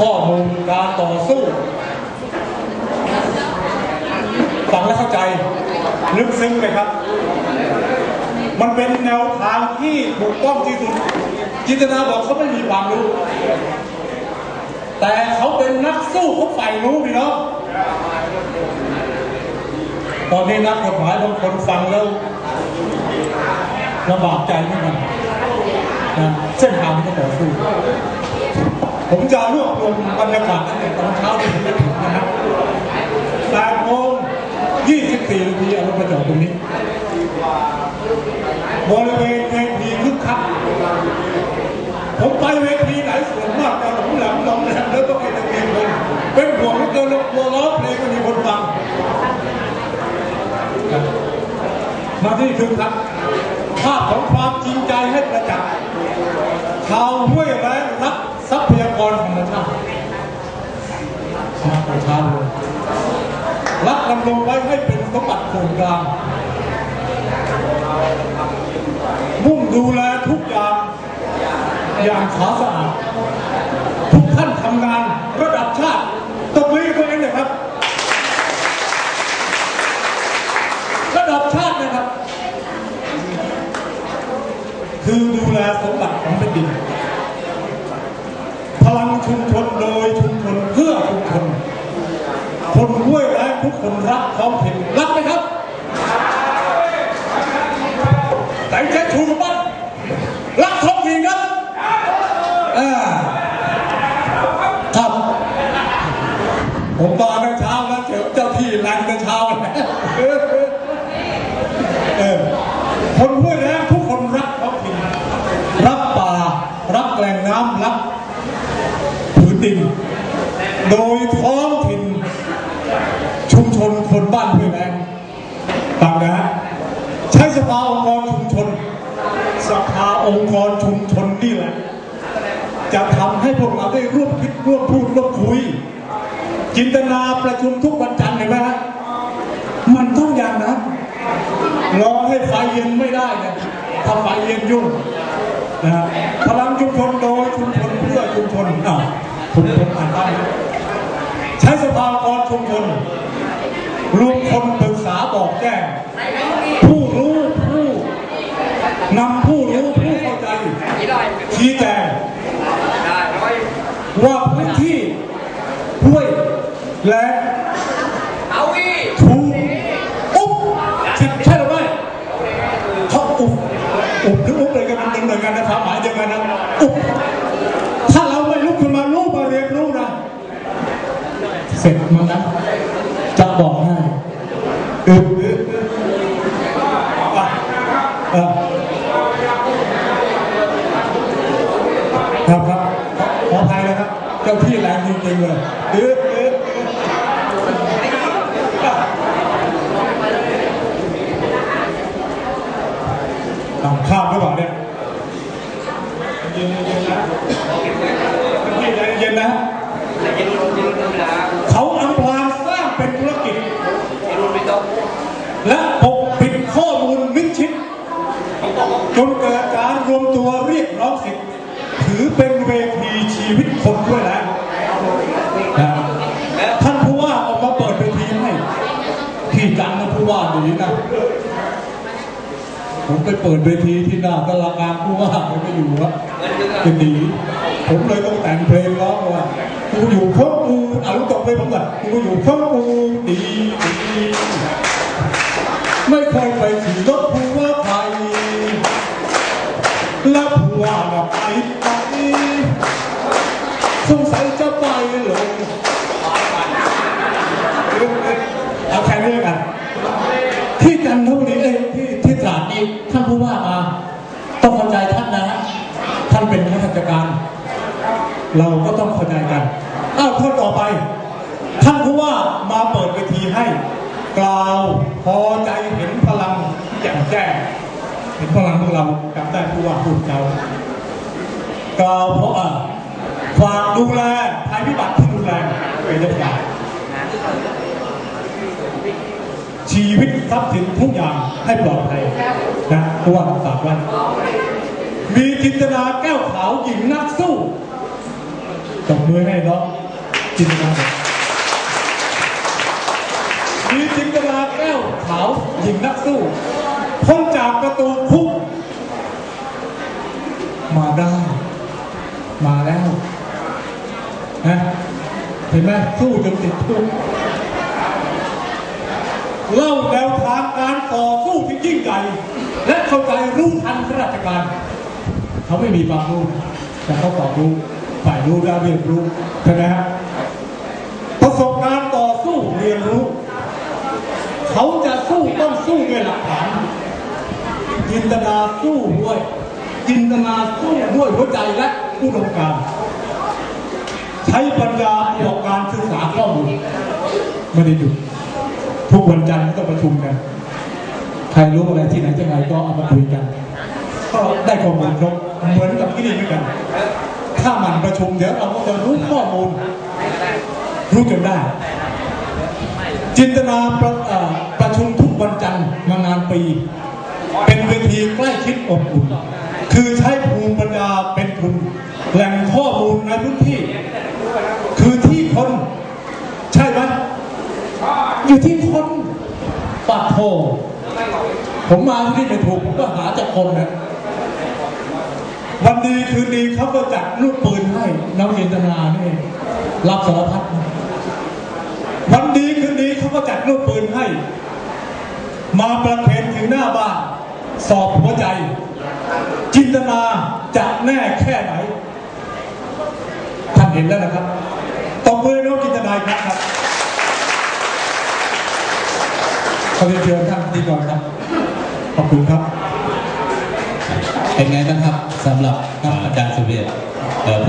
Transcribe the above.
ข้อมูลการต่อสู้ฟังแล้วเข้าใจลึกซึ้งไหมครับ มันเป็นแนวทางที่ถูกต้องที่สุด จิตนาบอกเขาไม่มีความรู้ แต่เขาเป็นนักสู้เขาใฝ่รู้พี่น้องตอนนี้นักกฎหมายบางคนฟังแล้วลำบากใจเหมือนกันนะเส้นทางที่เขาต่อสู้ ผมจะรวบรวมบรรยากาศตั้งแต่ตอนเช้าที่ผมไปถึงนะครับแปดโมงยี่สิบสี่นาทีอารมณ์ประจอดตรงนี้บริเวณเวทีคึกคักผมไปเวทีไหนส่วนมากจะหลงแหลมลงแหลมแล้วก็ไปตะเกียงคนเป็นห่วงเหลือเกินแล้วกลัวร้องเพลงก็มีคนฟังมาที่คึกคักภาพของความจริงใจให้ประจักษ์ชาวห้วยแรงรัก ทรัพยากรธรรมชาติมาประชาชนรักดำรงไว้ให้เป็นสมบัติส่วนกลาง มุ่งดูแลทุกอย่างอย่างขาสะอาด ทุกท่านทำงานระดับชาติตบมือตัวเองเลยครับ ระดับชาตินะครับ คือดูแลสมบัติของแผ่นดิน พลังชุมชนโดยชุมชนเพื่อชุมชน คนห้วยแรงทุกคนรักท้องถิ่นรักไหมครับแต่แค่ชูบ้านรักท้องถิ่นครับอ่าครับ ผมมาตั้งเช้าแล้วเจอเจ้าที่แรงตั้งเช้าแล้วคนห้วยแรงทุกคนรักท้องถิ่นรักป่า รักแหล่งน้ำรักผืนดิน โดยท้องถิ่นชุมชนคนบ้านห้วยแรงฟังนะฮะใช้สภาองค์กรชุมชน สภาองค์กรชุมชนนี่แหละ จะทำให้พวกเราได้ร่วมคิดร่วมพูดร่วมคุย จินตนาประชุมทุกวันจันทร์เห็นไหมฮะมันต้องอย่างนั้นรอให้ไฟเย็นไม่ได้นะถ้าไฟเย็นยุ่งนะฮะพลังชุมชนโดยชุมชนเพื่อชุมชนอะผมผมอ่านได้นะใช้สภาองค์กรชุมชนรวมคนปรึกษาบอกแจ้งผู้รู้ผู้นำผู้รู้ผู้เข้าใจชี้แจงว่าพื้นที่ห้วย และถูกอุ๊บผิดใช่หรือไม่เขาอุ๊บอุ๊บหรืออุ๊บเลยกันมันเป็นเหมือนกันนะความหมายเดียวกันนะอุ๊บถ้าเราไม่ลุกขึ้นมารู้มาเรียนรู้นะเสร็จมันนะจะบอกให้อึบอึบอึบอะเออครับครับขอขออภัยนะครับ เจ้าที่แรงจริงๆเลยอึบอึบอึบอะอะข้ามหรือเปล่าเนี่ยเย็นๆเย็นๆนะเย็นๆเย็นๆนะ เขาอำพรางสร้างเป็นธุรกิจ และปกปิดข้อมูลมิดชิด จนเกิดการรวมตัวเรียกร้องสิทธิ์ ถื อเป็นเวทีชีวิตคนด้วยนะท่านผู้ว่าออกมาเปิดเวทีให้ที่จันทร์นะผู้ว่าดีนะผมไปเปิดเวทีที่หน้าตลาดกลางผู้ว่าผมไม่อยู่วะจะหนีผมเลยต้องแต่งเพลงร้องว่ากูอยู่ข้างกูอะรู้ตกเลยผมก่อนกูอยู่ข้างกูดีดีไม่เคยไปขี่รถผู้ว่าใครแล้วผู้ว่าไป สงสัยจะไปลงเอาแค่นี้กันที่จันทบุรีเอ้ยที่ที่ตราดนี้ท่านผู้ว่ามา ต้องเข้าใจท่านนะ ท่านเป็นข้าราชการ เราก็ต้องเข้าใจกันอ้าวท่านต่อไป ท่านผู้ว่ามาเปิดเวทีให้ กล่าวพอใจเห็นพลังแจ่มแจ้งเห็นพลังของเราจำได้ผู้ว่าพูดเจ้ากล่าวเพราะอะ ฝากดูแลภัยพิบัติที่รุนแรงเป็นเรื่องใหญ่ชีวิตทรัพย์สินทุกอย่างให้ปลอดภัยนะเพราะว่าฝากไว้มีจินตนาแก้วขาวหญิงนักสู้ตบมือให้น้องจินตนามีจินตนาแก้วขาวหญิงนักสู้พ้นจากประตูคุก มาได้ มาแล้ว นะเห็นไหมสู้จนติดคุกเล่าแนวทางการต่อสู้ที่ยิ่งใหญ่และเข้าใจรู้ทันข้าราชการ เขาไม่มีความรู้แต่เขาต่อรู้ฝ่ายรู้และเรียนรู้ใช่ไหมฮะประสบการณ์ต่อสู้เรียนรู้ เขาจะสู้ต้องสู้ด้วยหลักฐานจินตนาสู้ด้วยจินตนาสู้ด้วยหัวใจและอุดมการณ์ ใช้ปัญญาประกอบการศึกษาข้อมูลไม่ได้หยุดทุกวันจันทร์ต้องประชุมกันใครรู้อะไรที่ไหนจะไงก็เอามาคุยกันก็ได้ข้อมูลครบเหมือนกับที่นี่เหมือนกัน ถ้ามันประชุมเดี๋ยวเราก็จะรู้ข้อมูล รู้จนได้ จินตนาประประชุมทุกวันจันทร์มานานปี เป็นเวทีใกล้ชิดอบอุ่นคือใช้ภูมิปัญญาเป็นทุนแหล่งข้อมูลในพื้นที่ คือที่คน ใช่ไหม อยู่ที่คนปัดโทผมมาที่นี่ไม่ถูกผมก็หาจากคนนะวันดีคืนดีเขาก็จัดลูกปืนให้น้องจินตนานี่รับสารพัดวันดีคืนดีเขาก็จัดลูกปืนให้ มาประเคนถึงหน้าบ้านสอบหัวใจ จินตนาจะแน่แค่ไหนท่านเห็นแล้วนะครับตบมือน้องจินตนาครับ ขอเรียนเชิญท่านพิธีกรครับ ขอบคุณครับ เป็นไงบ้างครับสำหรับอาจารย์สุเรียนเอ่อผู้